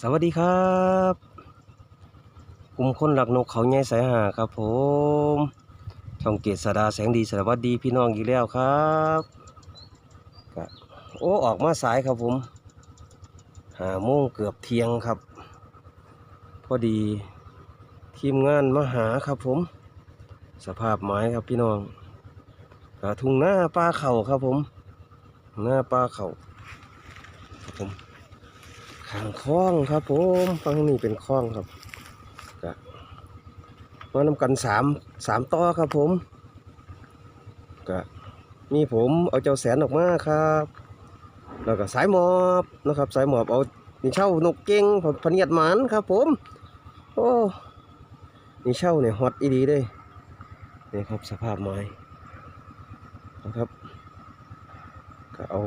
สวัสดีครับ กลุ่มคนหลักนกเขาใหญ่สายหาครับผมช่องเกียรติสดาแสงดีสวัสดีพี่น้องอีกแล้วครับโอ้ออกมาสายครับผมหาโมงเกือบเที่ยงครับ พอดีทีมงานมาหาครับผม สภาพไม้ครับพี่น้องกระทุ่งหน้าปลาเข่าครับผม หน้าปลาเข่าผม ข้างคลองครับผมฝั่งนี้เป็นคลองครับก็มานำกันสามสามต่อครับผมก็มีผมเอาเจ้าแสนออกมาครับ แล้วก็สายหมอบนะครับ สายหมอบเอานี่เช่านกเก่งพะเนียดหมานครับ ผม โอ้นี่เช่าเนี่ยฮอตอีดีเลยนี่ครับสภาพไม้นะครับ ก็เอา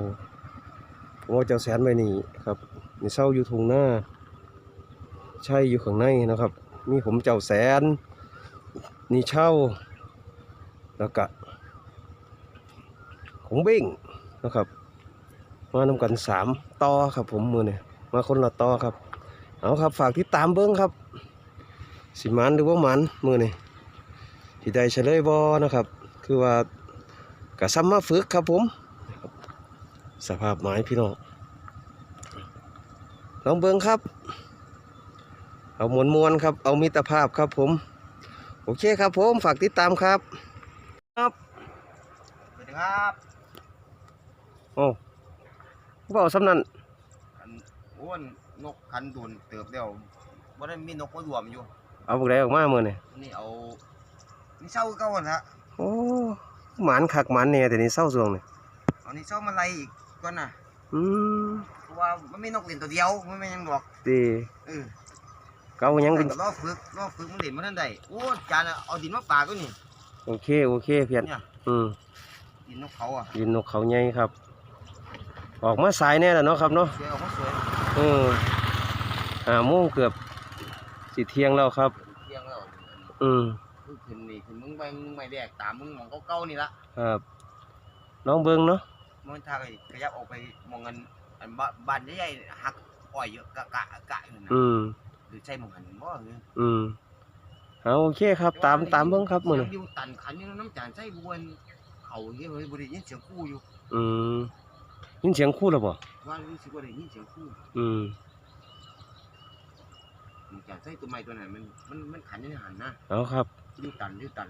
ผมเอาเจ้าแสนไว้นี่ครับ นี่เศร้าอยู่ทุ่งหน้า ใช่อยู่ข้างในนะครับ มีผมเจ้าแสน นี่เช่า แล้วก็ของเบ้งนะครับ มานำกันสามต่อครับ ผมมือเนี่ยมาคนละต่อครับ เอาครับฝากติดตามเบิ้งครับ สิมันหรือว่ามันมือนี่ที่ใดเฉลยบอนะครับ คือว่ากะซ้ำมาฝึกครับผม สภาพไม้พี่น้อง ลองเบิ้งครับ เอามวลมวลๆครับ เอามิตรภาพครับผม โอเคครับผม ฝากติดตามครับ ครับสวัสดีครับโอ้เบาสำนันอันอ้วนนกคันดุนเติบเดียวบ่ได้มีนกมารวมอยู่ เอาพวกใดออกมาเมื่อนี่นี่เอานี่เศร้าเก่าหั่นฮะโอ้หมานคักหมานเนี่ยแต่นี่เศร้าสวงนี่เอานี่เศร้ามาไล่อีกก่อนน่ะอืมเพราะ ว่ามันมีนกเล่นตัวเดียวมันไม่ยังบอกดีเออเกายังเป็นแต่ก็รอฝึกรอฝึกมันเล่นมาทันใดโอ้จานอะเอาดินมาปากก็นี่โอเคโอเคเพียนเนี่ยอืมดินนกเขาอะยินนกเขาใหญ่ครับ ออกมาสายแน่แล้วเนาะครับเนาะสวยออกมาสวยเออห้าโมงเกือบสิเที่ยงแล้วครับเที่ยงแล้วอืมคือขึ้นนี่ขึ้นมึงไปมึงไม่แดกตามมึงมองเก่าๆนี่ละครับน้องเบิงเนาะมันทางไอ้ขยับออกไปมองเงิน อันบ้านบ้านใหญ่ๆหักอ้อยเยอะกะกะกะอยู่นะอืมหรือใช่หมองหันบ่หรืออืมเอาโอเคครับ ตามตามเบิ้งครับมือเสีนี้ยงอยู่ตันขันอยู่น้ำจานใส่บวนเขาเยอะเลยบ่ได้ยินเสียงคู่อยู่อืมยินเสียงคู่แล้วบ่ว่ารู้สึกว่าได้ยินเสียงคู่อืมน้ำจานใส่ตัวใหม่ตัวไหนมันมันมันขันอยู่ในหันนะเอาครับอยู่ตันอยู่ตัน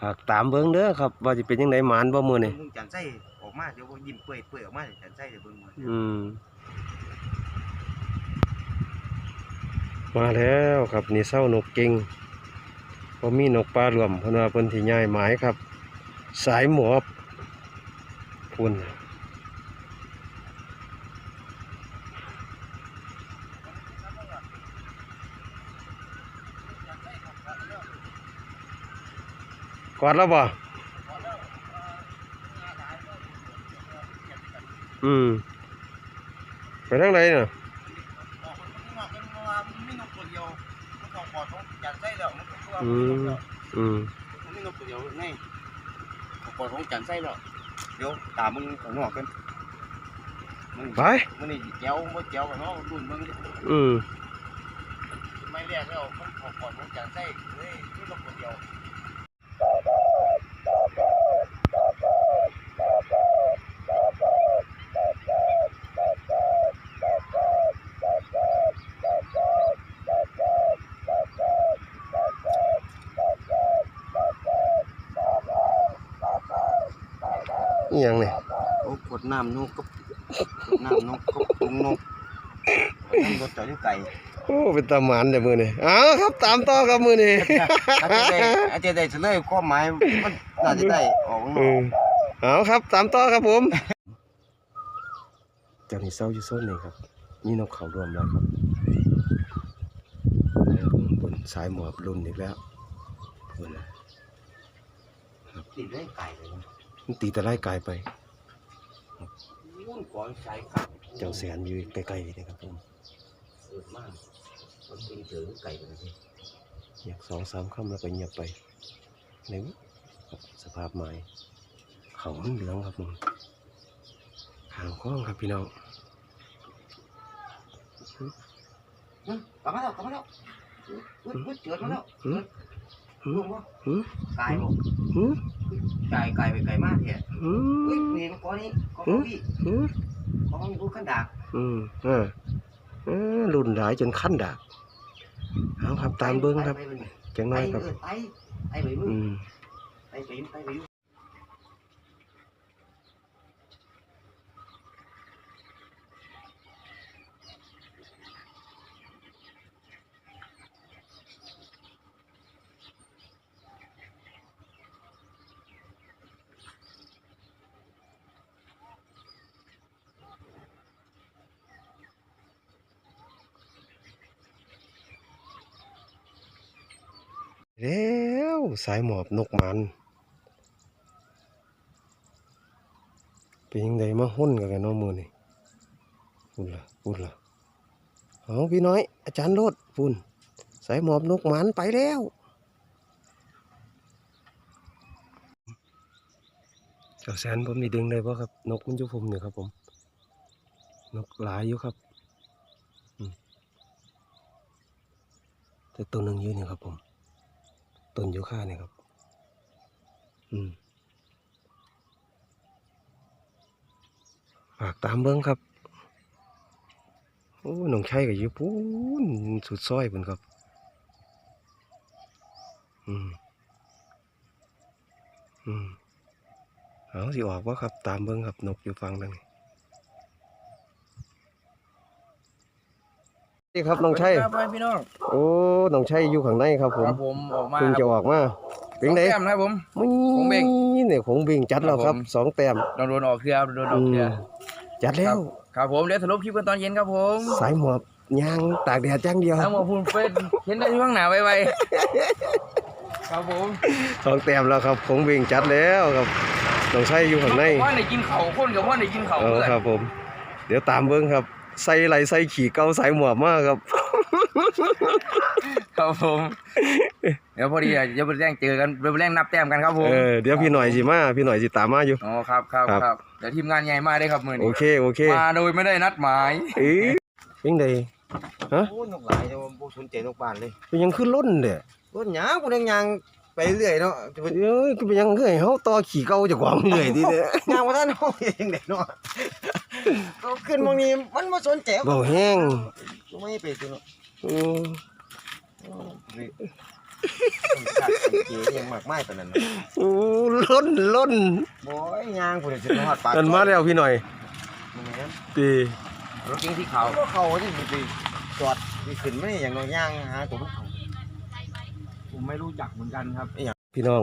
ฝากตามเบิ้งเด้อครับ ว่าจะเป็นยังไงหมานบ่มือนี่มึงจานใส่ ออกมาเดี๋ยวบ่ยิ้มเปื่อยเปื่อยออกมาเดี๋ยวจานใส่เดี๋ยวเบิ่งมาอืม มาแล้วครับนี่เศร้านกเก่งพอมีนกปลารวมเพนว่าเพิ่นที่ย้ายหมายครับ สายหมอบพุ่นกอดแล้วบ่ อืมไปทางไหนน่ะออกมันก็มาเป็นว่ามีนกตัวเดียวมันต้องปอดของจานใส่แล้วมันก็คือว่าอืมอืมมันมีนกตัวเดียวไงปอดของจานใส่แล้วเดี๋ยวตามมึงข้างนอกกันมึงไปมันนี่เจียวบ่เจียวกันเนาะรุ่นมึงอืมไม่เรียกแล้วมันขอก่อนผมจะใส่เฮ้ยนี่เราคนเดียว นี่ยังนี่ โอ้ก ดน้ำนกก็กดน้ำนกก็ปรุงนกน้ำรถจอดอยู่ไก่โอ้เป็นตาหมานเดี๋ยวมือนี่อ้าวครับตามต่อครับมือนี่อาจจะได้อาจจะได้เฉลยข้อหมายมันน่าจะได้ออกเออเอาครับตามต่อครับผมเจ้านี่เศร้าอยู่โซนนี่ครับนี่นกเขารวมแล้วครับแล้วบนสายหมอบรุ่นอีกแล้วบนนะติดได้ไก่เลยนะมันตีแต่ไล่กายไป มุ่นก่อนใส่ครับเจ้าแสนอยู่ใกล้ๆนี่ครับผมเกิดมากมันตีเจอไก่เลยสิอยากสองสามคำแล้วก็เงียบไปไหนวะครับสภาพไม้เขามันเหลืองครับมึงหางคล้องครับพี่น้องหึกลับมาแล้วกลับมาแล้วอุ๊ยอุ๊ยอุ๊ยเจิดมาแล้วหืมหืมลุงบ่หืมกายบ่หืมกายกายไปไกลมากเถอะหืเฮ้ยมนี่มันก้อนนี้ก้อนของพี่หืมก้อนของกูขันดากอืมอ่าเออรุ่นหลายจนขั้นดากเอาครับตามเบิ้งครับไปไปไปจังไปน้อยครับเออไปไปไปมึงอืมไปไปไปไปอยู่ แล้วสายหมอบนกมันเป็นยังไงมาหุ่นกันกันน้องมือนี่พูดละพูดละเอาพี่น้อย อาจารย์โลดพูนสายหมอบนกมันไปแล้วเจ้าแสนผมนี่ดึงได้ป่ะครับ นกมันอยู่ผมเนี่ยครับผม นกหลายอยู่ครับแต่ตัวหนึ่งอยู่เนี่ยครับผม ต้นยูคาเนี่ยครับ อืมฝากตามเบิ้งครับ โอ้หนองชัยกับยูปูนสุดซอยเพิ่นครับ อืม อืมเอาสิออกว่าครับ ตามเบิ้งครับนกอยู่ฟังดังนี้ นี่ครับน้องชัยครับพี่น้องโอ้น้องชัยอยู่ข้างในครับผมครับผมออกมาเพิ่งจะออกมาเป็นไงแต้มนะครับผมมึงของเบ่งเนี่ยของเบ่งจัดแล้วครับครับผมสองแต้มโดนโดนออกเครือโดนออกเครือมจัดแล้วครับผมเดี๋ยวสรุปคลิปกันตอนเย็นครับผมสายหมอบยางตากแดดจังเดียวทั้งหมดพูนเฟสเห็นได้ที่ข้างหน้าไวๆครับผมสองแต้มแล้วครับของเบ่งจัดแล้วครับต้องใช้อยู่ข้างในว่าในกินเขาคนกับว่าในกินเขาเออเพื่อนครับผม เดี๋ยวตามเบิ้งครับ ใส่ไหลใส่ขี่เกาสายหมอบมากครับ ครับผม เดี๋ยวพอดีอะเดี๋ยวไปแรงเจอกันเดี๋ยวไปแรงนับแต้มกันครับผมเออเดี๋ยวพี่หน่อยสิมาพี่หน่อยสิตามมาอยู่ อ๋อครับครับครับครับเดี๋ยวทีมงานใหญ่มาได้ครับมือโอนี้เคโอเคมาโดยไม่ได้นัดหมายเอ๊ะเป็นไงโอ้นกหลายแต่ว่าบ่สนใจนกบ้านเลยเป็นยังขึ้นล้นเด้อรถหยางกูยังยาง ไปเรื่อยเนาะจะเป็นเอ้ยก็เป็นยังเฮ้ยเฮาต่อขี่เกาจากความเหนื่อยดีเด้อยางว่าท่านเฮาเองเด็กเนาะก็ขึ้นบางนี้มันบ่สนใจเบาแห้งกูไม่ไปตัวเนาะอืมนี่ชาติเก๋ยังมากมายปานนั้นเนาะโอ้ล้นล้นบ่ยยางกูได้สิฮอดปากกันมาแล้วพี่หน่อยบ่แม่นตีรถเก๋งที่เขาก็เข้าที่สิไปจอดสิขึ้นมานี่อย่างน้อยย่างหาตัวมันเข้า ผมไม่รู้จักเหมือนกันครับ พี่น้อง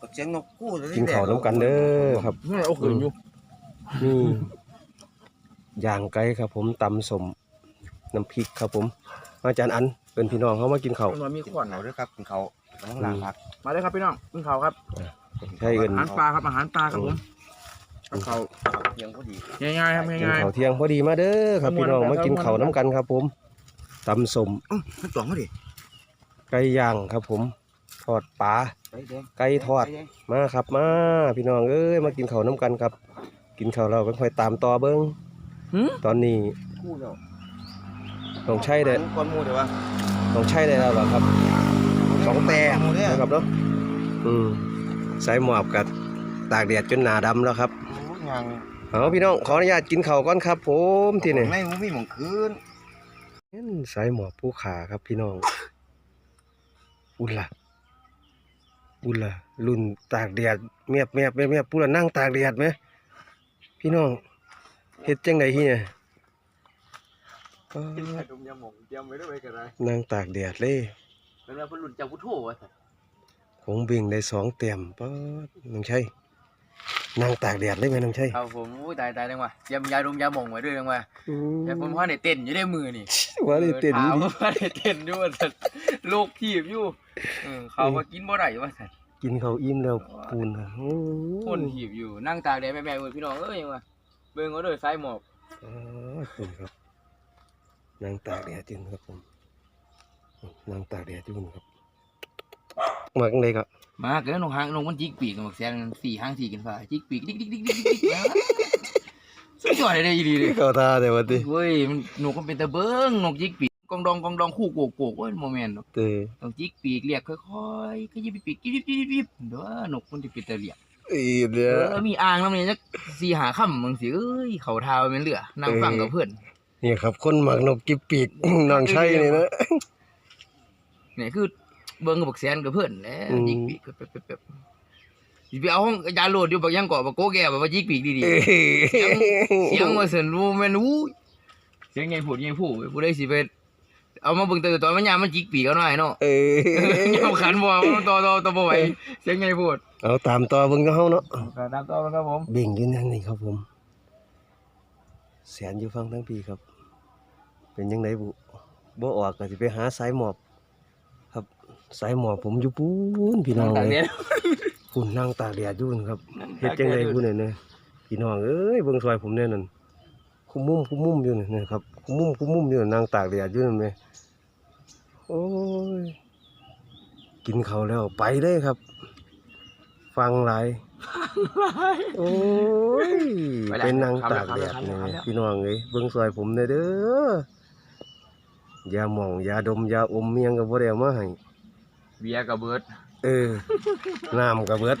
ก็เสียงนกกู้เลยกินข้าวน้ำกันเด้อครับนี่โอ้โหอยู่นี่ย่างไก่ครับ ผมตำสมน้ำพริกครับผมอาจารย์อันเป็นพี่น้องเขามากินข้าวมันมามีขกินวดข้าวเด้อครับกินข้าวต้องล้างผักมาเลยครับพี่น้องกินข้าวครับใช่เอินอาหารปลาครับอาหารปลาครับผมกับข้าวเพียงพอดีง่ายๆครับกินง่ายข้าวเที่ยงพอดีมาเด้อครับพี่น้องมากินข้าวน้ำกันครับ ผมตำสมมันจ่องเขาดิ ไก่ย่างครับ ผมทอดปลาไปแดงไก่ทอดไปแงมาครับมาพี่น้องเอ้ยมากินข้าวน้ำกันครับ กินข้าวเราก็ค่อยตามต่อเบิ้งๆหืมตอนนี้กู้แล้วต้องใช้ได้ก้อนหมูเดี๋ยววะต้องใช้ได้แล้วเหรอครับสองแต้มหมูเนี่ยนะครับเนาะอืมใส่หมอบกับตากแดดจนหนาดำแล้วครับโอ้ยยังเอาพี่น้องขออนุญาตกินข้าวก่อนครับ ผมที่นี่ในหมูมีหมองคืนใส่หมอบผู้ขาครับพี่น้อง อุ่นละอุ่นละรุ่นตากแดดเมียบเมียบเมียบเมียบผู้ละนั่งตากแดดไหมพี่น้องเฮ็ดจังไดเฮียป๊าดดมยาหม่องเตรียมไว้ด้วยกันเลยนั่งตากแดดเลยเป็นว่าเพิ่นหลุดจากพุทโธวะสัตว์ของเบ่งได้สองเต็มป๊าดน้องชั นั่งตากแดดเลยไหมน้องชัยครับผมอุ้ยตายตายจังวะเตรียมยาดมยาหม่องไว้ด้วยจังวะอืมแต่ผมว่าได้เต้นอยู่ได้มือนี่ว่าได้เต้นถามดีว่าได้เต้นอยู่ว่าสัตว์โลกทีบอยู่เออเขาก็กินบ่ได้ว่าสัตว์กินเขาอิ่มแล้วปูนอะโอ้คนทีบอยู่นั่งตากแดดแม่ๆเว้ยพี่น้องเอ้ยยังวะเบิ่งเอาเด้อสายหมอกอ๋อคุณครับนั่งตากแดดจริงครับผมนั่งตากแดดอยู่นี่ครับ มาจังไดครับมาเกิดนกหางนกมันจิกปีกนกแซงสี่หางสี่กันฟ้าจิกปีกดิ๊กดิ๊กดิ๊กดิ๊กดิ๊กดิ๊กสุดยอดเลยเด้ออีหลีเลยเข้าตาแต่วันนี้เว้ยมันนกมันเป็นตะเบิ้งนกจิกปีกกองดองกองดองคู่โกกโกกโอ้ยโมเมนต์เตอต้องจิกปีกเรียกค่อยๆขยิบปีกยิบยิบยิบยิบเด้อนกมันจะเป็นตะเรียกอีเด้เออมีอ่างนำนี่จักสี่หาค่ำบางสิเอ้ยเขาทาเป็นเรือนั่งฟังกับเพื่อนนี่ครับคนหมักนกกิบปีกน้องชัยนี่นะเนี่ยคือ เบิ่งกับบักแสนกับเพื่อนแหล้วอืมจิกปีกเป๊บๆๆสิไปเอาห้องยาโหลดอยู่บักยังเกาะบักโกแก่บักว่าจิกปีกดีเอ้ๆเสียงว่าซั่นรู้แม่นอู้เสียงใหญ่พูดใหญ่พูดผู้ใดสิไปเอามาเบิ่งแต่ตอนมันยามมันจิกปีกเอาหน่อยเนาะเอ้ยามขันบ่มันต่อต่อต่อบ่ไหวเสียงใหญ่พูดเอาตามต่อเบิ่งเฮาเนาะก็ตามต่อครับผม เบ่งอยู่นั่นนี่ครับผมแสนอยู่ฟังทั้งปีครับ เป็นยังไงบุบ่ออกก็สิไปหาสายหมอบครับ สายหมอบผมอยู่ปูนพี่น้องต่างเลเดียยวคุณนั่งตากแดดอยู่นั่นครับเฮ็ดจังไดผู้นี่เนี่ยพี่น้องเอ้ยเบิ่งซอยผมแน่นั่นคุมมุมคุมมุมอยู่นั่นนะครับคุมมุมคุมมุมอยู่นั่นนั่งตากแดดอยู่นั่นแหมโอ้ยกินข้าวแล้วไปเลยครับ ฟังหลายโอ้ยไปแล้วเป็นนางตากครับแดดครับนี่ครับครับพี่น้องเอ้ยเบิ่งซอยผมเด้อเด้อยาหม่องยาดมยาอมเมียงก็บ่ได้เอามาให้ เบียร์กับเบิร์ดเออน้ำก็เบิด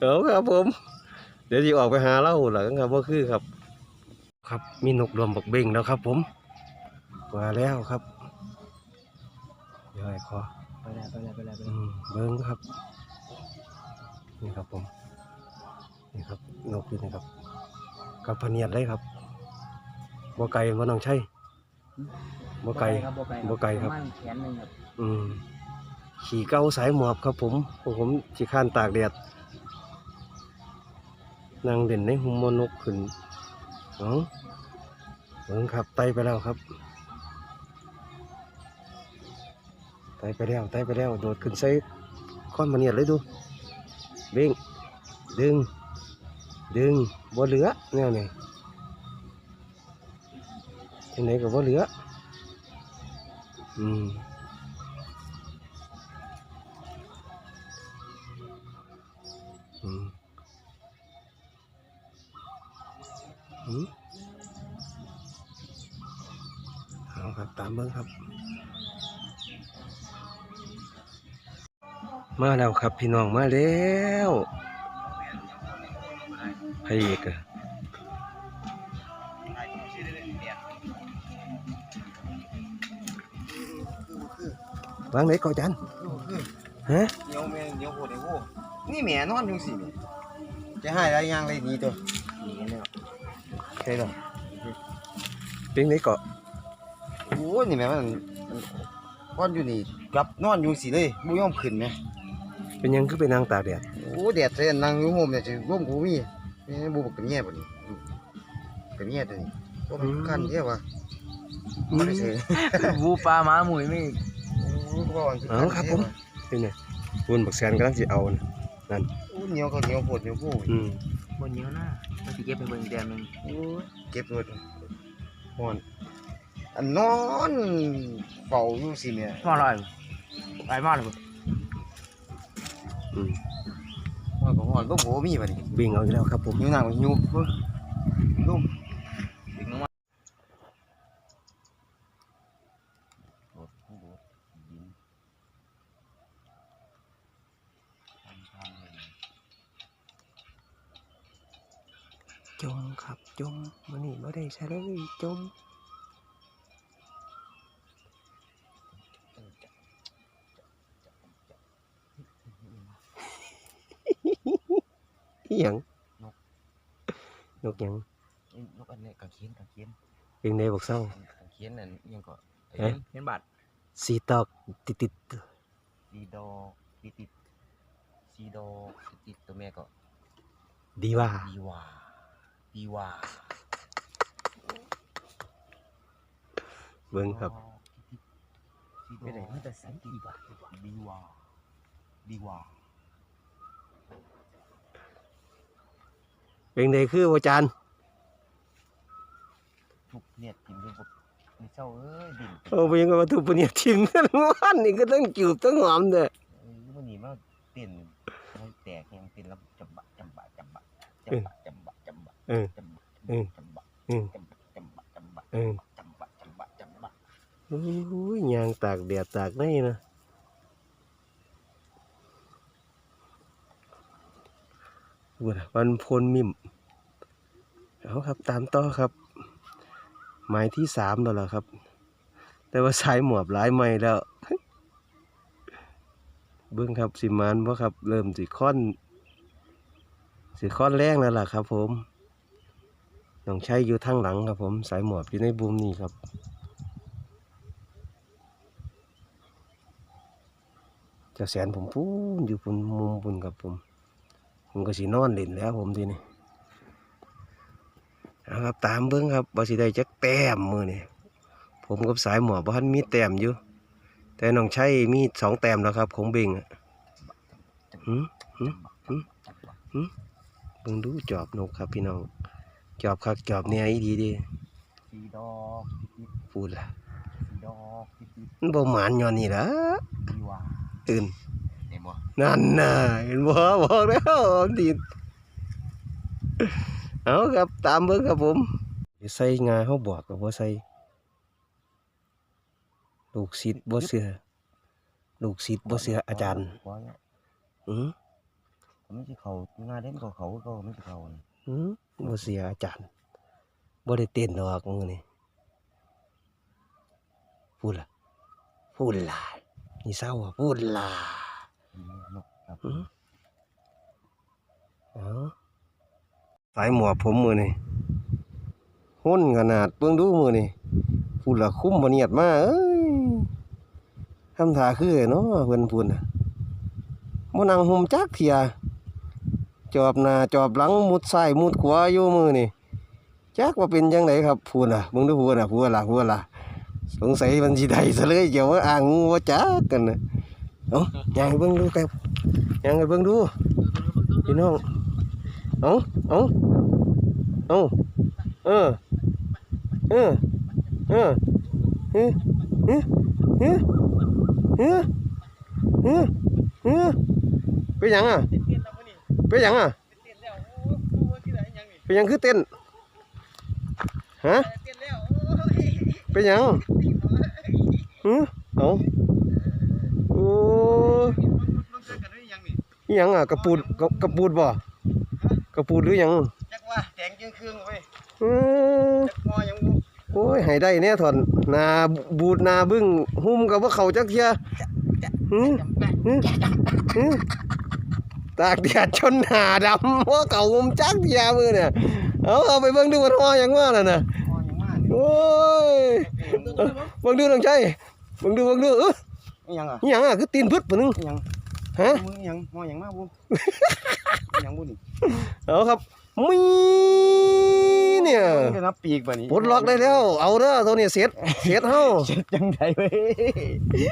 เอาครับผม เดี๋ยวสิออกไปหาเหล้าหลังครับบ่คือครับ ครับมีนกรวมบักเบ่งแล้วครับ ผม มาแล้วครับย่อยคอไปแล้วไปแล้วไปแล้วไปอืแล้วมเบิ้งครับ นี่ครับผม นี่ครับนกอยู่นี่ครับกับพะเนียดเลยครับบ่ไก่บ่น้องใช่ บ่ไก่ครับบ่ไก่บ่ไก่ครับ ประมาณแขนหนึงครับอืม ขี่เก้าสายหมอบครับผมพวกผมขี่ข้านตากแดดนั่งเด่นในหุมมนกขึ้นเอ๋อเบิ้งครับไตไปแล้วครับ ไตไปแล้วไตไปแล้ว โดดขึ้นใส่ก้อนมาเนียดเลยดู เบ่งดึง ดึงบ่เหลือแนวนี้ที่ไหนก็บ่เหลือ อืมอืมอืมเอาครับตามเบิ้งครับ มาแล้วครับพี่น้องมาแล้วพระเอกอะ วางไหนก่อนจันฮะเหนียวแม่เหนียวโหดไอ้โว้นี่แม่นอนจังสิแม่จะให้อะไรยังเลยนี่ตัวนี่กันแล้วใช่หรอเป็นไหนเกาะโอ้ยนี่แม่มันก้อนอยู่นี่กลับนอนอยู่สิเลยบ่ยอมขึ้นแม่เป็นหยังคือเป็นนางตากแดดโอ้แดดเส้นนั่งอยู่โฮมเนี่ยสิร่วมกูมีแม่บ่บอกเป็นแย่บ่นี่เป็นแย่ตัวนี้ก็มันคันเด้วะบ่ได้เซ่บูปลาหมาหมุยไม่โอ้ก็ว่ามัน เอาครับผมเป็นไงคุณบักแซนกำลังสิเอานะโอ้เหนียวก็เหนียวโหดเหนียวกูอืมบนเยอะหน้าเราสิเก็บเป็นเบิ่งแต้มหนึงโอ้ยเก็บเลยฮ้อนอันนอนเฝ้าอยู่สิแม่มาลอยไปมาเลยบ่อืมฮ้อนก็ฮ้อนบ่โหมีบัดนี้วิ่งเอาอีกแล้วครับผมหิวน้ำหิวเบิ่งนุ่ม ดึงลงมา โดดโดดยิงทำทางเลย จมครับจ มมันนี่ไม่ได้ใช่เลยจมอิหยังนกหยังเอ้ยนกอันนี้กางเขนกางเขนเป็นในบอก เศร้ากางเขนนั่นอิหยังก็เอ๊ะเห็นบาดสีตอกติดติดซีโดติดติดซีโดติดติดตัวแม่ก็ดีว่าดีว่าดีว่าเบิ้งครับไม่ได้ไม่แต่สันดีว่าดีว่าดีว่าเป็นในคืออาจารย์ทุกเนี่ยกินด้วยบทไม่เศร้าเอ้ยดิ่งโอ้ไปยังกับวัตถุปนิยทิมกันวันนี่ก็ต้องจูบต้องหอมเด้อเอ้ยมันนี่มาเต้นมันแตกยังเต้นแล้วจำบะจำบะจำบะจำบะจำบะจำบะเออจำบะเออจำบะเออจำบะจำบะจำบะเออจับบะจับบะจับบะ โอ้ยยางตากแดดตากในนะวุ้นวันพลมิมเอาครับตามต่อครับ หมายที่สามแล้วล่ะครับ แต่ว่าสายหมอบหลายไม่แล้ว เบิ้องครับสิมานบ่ครับ เริ่มสิค่อน สิค่อนแรงแล้วล่ะครับ ผมน้องใช้อยู่ทางหลังครับ ผมสายหมอบอยู่ในบูมนี่ครับ จะแสนผมพูนอยู่ปุ่นมุมปุ่นครับผม ผมก็สินอนเล่นแล้วผมทีนี้เอาครับตามเบิ้งครับว่าสิได้จักแต้มมือนี่ผมกับสายหมอบบ้านมีแต้มอยู่ แต่น้องใช้มีสองแต้มแล้วครับ ของเบงอะหืมหืมหืมหืมเบิ่งดูจอบนกครับพี่น้องจอบคักจอบเนี่ยอีดีเดีสีดอกติดพูดล่ะสีดอกติดมันบ่หมานย้อนนี่ล่ะดีว่า ตื่นเห็นบ่นั่นน่ะเห็นบ่บอกแล้วดีดเอาครับตามเบิ่งครับผมใส่งาเขาบอกกับว่าใส่ลูกศิษย์บ่เสือลูกศิษย์บ่เสืออาจารย์ว่าเนี่ยอือผมไม่ใช่เขาหน้าเด่นเขาเขาก็ไม่ใช่เขาน่ะอือบ่เสืออาจารย์บ่ได้เต้นดอกมื้อนี้พูดล่ะพูดล่ะ นี่เศร้าอะพูดล่ะอืมนกครับอือเอาสายหมวกผมมือนี่หุ่นขนาดเบิ่งดูมือนี่พูดละคุ้มบ่เนียดมาเอ้ยทำท่าคือเนาะเพิ่นพูดน่ะบ่นั่งห่มจักเที่ยจอบหน้าจอบหลังมุดซ้ายมุดขวาอยู่มือนี่จักว่าเป็นจังไดครับพูดน่ะเบิ่งดูพูดน่ะพูดล่ะพูดล่ะ สงสัยมันสิได้ซะเลยเดี๋ยวว่าอ้างงูว่าจักกันนะเอ้าย่างให้เบิ่งดูครับย่างให้เบิ่งดูพี่น้องเอาเอาเอาเออเออเออเออเออเออเออเออเออเป็นยังอะเป็นยังอะเป็นยังคือเต้นฮะ เป็นหยังหือเอาโอ้อิหยังอะกระปูดกระกระปูดบ่กระปูดหรือหยังจักว่าแดงจึงเครื่องเว้ยอือจักมอยังบ่โอ้ยให้ได้แน่ถอนหนาบูดหนาบึ้งหุ้มกับว่าเขาจักเทียหือหือหือตากแดดจนหนาดำว่าเขาหุ้มจักเทียมือเนี่ยเอาเอาไปเบิ่งดูว่าทออย่างว่าน่ะนะมอ ยเนี่ยโอ้ยบิ่งดูน้องใจเบิ่งดูเบิ่งดูเอออิหยังอะอหยังอะคือตีนพึดปะนึงอิหยังฮะมึงอิหยังมอยังมากบุอิหยังบุนี่เอาครับมีเนี่ยมันจะนับปีกบ่นี่ปลดล็อกได้แล้ว เอาเด้อตัวนี้เสร็จเสร็จเฮาเจ็ดจังไดเว้ย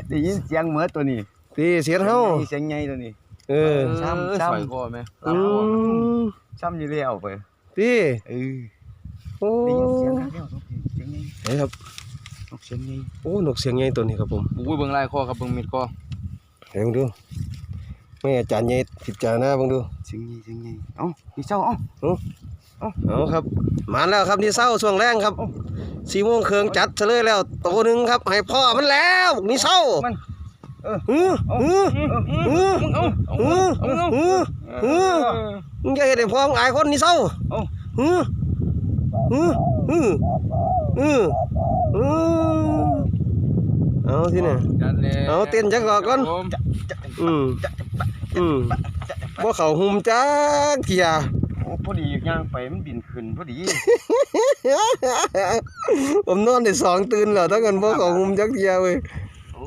ได้ยินเสียงเหมือตัวนี้ตีเสร็จเฮาเสียงใหญ่ตัวนี้ เออซ้ำซ้ำกว่าไหมอืมซ้ำอยู่แล้วไปตีเออได้ยินเสียงแล้ว เสียงใหญ่ไหนครับนกเสียงใหญ่โอ้นกเสียงใหญ่ตัวนี้ครับผมอุ้ยเบิ่งลายคอครับเบิ่งเม็ดคอเดี๋ยวดูแม่อาจารย์ใหญ่ผิดจารณาบ้างดูเสียงใหญ่เสียงใหญ่เอ้าพี่เจ้าเอ้าเอาครับมาแล้วครับนี่เศร้าช่วงแรงครับสี่โมงเครื่องจัดเฉลยแล้วตัวหนึ่งครับให้พ่อมันแล้วนี่เศร้ามันฮือฮือฮือฮือฮือฮือมึงจะเห็นไอ้พ่อมึงอายคนนี่เศร้าฮือฮือ ฮือฮือฮือเอาที่เนี่ยจัดเลยเอาเต้นจักรอกก่อนผมอืมอืมบ่เขาหุมจักเทียโอ้พอดีย่างไปมันบินขึ้นพอดี ผมนอนได้สองตื่นแล้วถ้าเกินบ่เขาหุมจักเทียเว้ย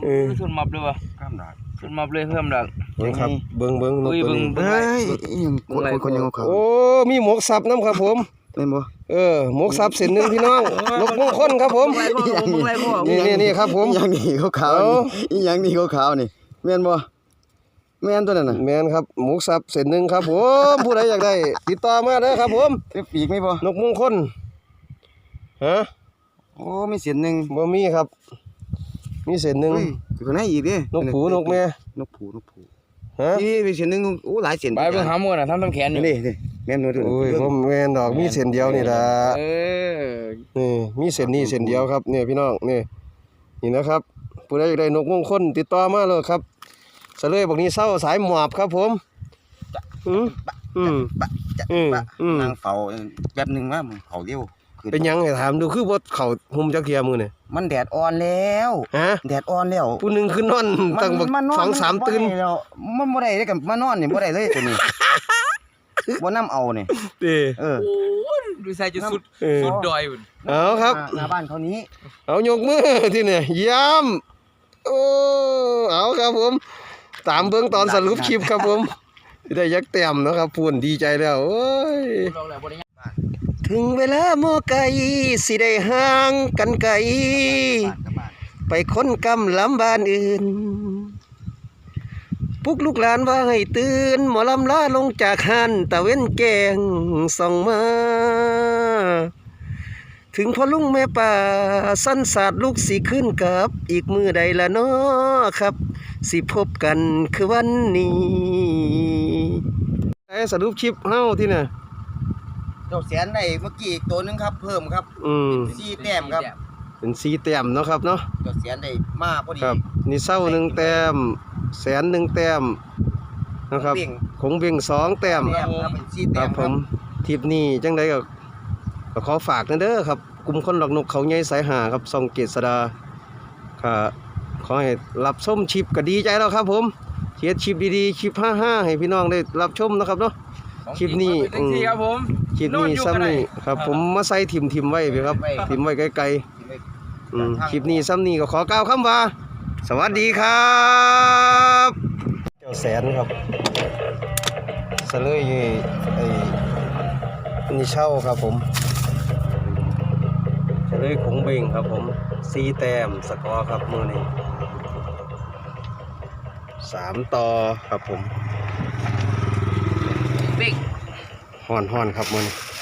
เออชนมับเลยวะข้ามดาดชนมับเลยเพิ่มดักเบิ่งครับเบิ่งเบิ่งนกอุ้ยตัวเบิ่งนี้เบิ่งเฮ้ลายยยังคนคนคนยังเขาโอ้มีหมวกสับน้ำครับผม เล่นบ่เออหมวกสับเส้นหนึงพี่น้องนกมงคลครับผมเบิ่งลายคอเบิ่งลายคอนี่นี่นี่ครับผมอีหยังนี่ขาวๆเอานี่อีหยังนี่ขาวๆนี่แม่นบ่แม่นตัวนั้นน่ะแม่นครับหมวกสับเส้นหนึงครับผมผู้ใดอยากได้ ติดต่อมาเด้อครับผมเอ้ยปีกมีบ่นกมงคลฮะโอ้มีเสียนหนึงบ่มีครับ มีเส้นหนึงเฮ้ยคือคนไหนอีกเด้นกผูนกแม่นกผูนกผู ฮะนี่มีเสียนหนึงโอ้หลายเสียนไปเบิ่งหำก่อนนะทำทำแขนอยู่นี่นี่แม่นบ่ตัวโอ้ยบ่แม่นดอกมีเส้นเดียวนี่ล่ะเออนี่มีเส้นนี้เส้นเดียวครับเนี่ยพี่น้องนี่นี่นะครับผู้ใดอยากได้นกมงคลติดต่อมาเลยครับเสะเลยบอกนี้เศร้าสายหมอบครับ ผมอืมอืมบะจะอืมบะอืม นางเฝ้าแป๊บหนึงว่ามันเผาเร็วขึ้นเป็นหยังให้ถามดูคือบ่เข้าหุมจักเทียมือนี่ มันแดดอ่อนแล้วฮะแดดอ่อนแล้วผู้หนึงคือนอนตั้งบักมันนอนสองสามบ่ตื่นได้แล้วมันบ่ได้เด้กับมานอนนี่บ่ได้เลยตัวนี้บ่นํเอานี่เด้เออโอ้ยดูใส่จะสุดเออสุดดอยพุ่นเอาครับหน้าบ้านเขานี้ เอายกมือที่เนี่ยย้ำโอ้เอาครับผม ตามเบื้องตอนสรุปคลิปครับผมที่ได้ยักเต็มเนาะครับพูนดีใจแล้วโอ้ย ถึงเวลาหมอไก่สิได้ห่างกันไกลไปค้นกำลำบ้านอื่นปุกลูกหลานว่าให้ตื่น หมอลำลาลงจากหันตะเว้นแกงส่องมา ถึงพ่อลุงแม่ป่า สั้นสาดลูกสีขึ้นกับ อีกมือใดละเนาะครับ สิพบกันคือวันนี้ไอ้สรุปคลิปเฮ้าที่น่ะ จ้าแสนได้เมื่อกี้อีกตัวหนึงครับ เพิ่มครับอืมสี่แต้มครับเป็นสีแต้มเนาะครับเนาะเจ้าแสนได้มาพอดีครับนี่เศร้าหนึ่งแต้มแสนหนึ่งแต้มนะครับเบี่ยงคงเบ่งสองแต้ม แต้มครับเป็นสี่คแต้รับมผครับมทริปนี้จังไดก็ก็ขอฝากนะเด้อครับกลุ่มคนหลอกนกเขาใหญ่สายหาครับส่องเกษดาค่ะขอให้รับชมชิปก็ดีใจแล้วครับผมเขียนชิปดีๆชิป55ให้พี่น้องได้รับชมนะครับเนาะ คลิปนี้ของจริงครับผมคลิปนี้ซ้ำนี่ครับ ผมมาใส่ทิมทิมๆไว้ไปครับทิมไว้ไกลๆอืมคลิปนี้ซ้ำนี้ก็ขอกล่าวคำว่า สวัสดีครับเจ้าแสนครับเสลยอยู่ไอ้นี่เช่าครับผมเสลยคงเบงครับผมสีแต้มสกอร์ครับมือนี้สามต่อครับผม บิ๊ก ห่อนห่อนครับมือนี้